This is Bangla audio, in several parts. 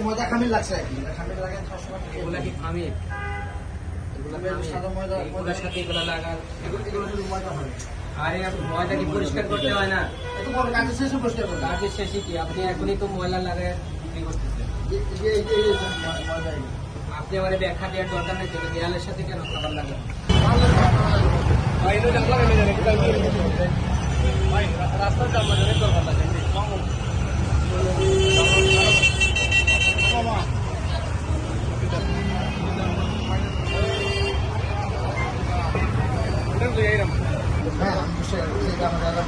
ময়দা খামিল লাগছে। কি খামিল লাগে সবসময় এগুলা কি খামিল পরিষ্কার করতে হয় না? পরিষ্কার করতে আপনি এখনই তো ময়লা লাগায় করতে আপনি আমার ব্যাখ্যা দেওয়ার দরকার নেই দেয়ালের সাথে কেন খাবার লাগান হ্যাঁ আমি বসে যেটা আমার দাদা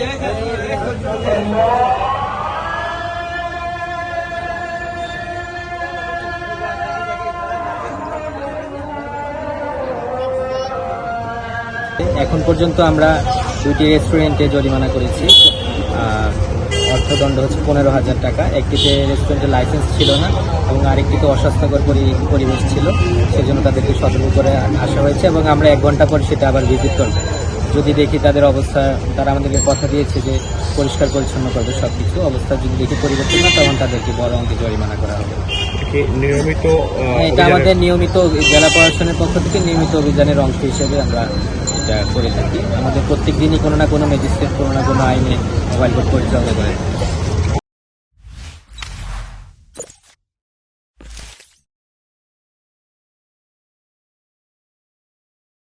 এখন পর্যন্ত আমরা দুইটি রেস্টুরেন্টে জরিমানা করেছি। অর্থদণ্ড হচ্ছে পনেরো হাজার টাকা। একটিতে রেস্টুরেন্টের লাইসেন্স ছিল না এবং আরেকটিতে অস্বাস্থ্যকর পরি- পরিবেশ ছিল। সেজন্য তাদেরকে সতর্ক করে আসা হয়েছে এবং আমরা এক ঘণ্টা পর সেটা আবার ভিজিট করব। যদি দেখি তাদের অবস্থা তারা আমাদেরকে কথা দিয়েছে যে পরিষ্কার পরিচ্ছন্ন করবে সব কিছু অবস্থা যদি দেখি পরিবর্তন না তখন তাদেরকে বড় অঙ্কে জরিমানা করা হবে। নিয়মিত হ্যাঁ, এটা আমাদের নিয়মিত জেলা প্রশাসনের পক্ষ থেকে নিয়মিত অভিযানের অংশ হিসেবে আমরা এটা করে থাকি। আমাদের প্রত্যেক দিনই কোনো না কোনো ম্যাজিস্ট্রেট কোনো না কোনো আইনে মোবাইল কোর্ট পরিচালনা করে।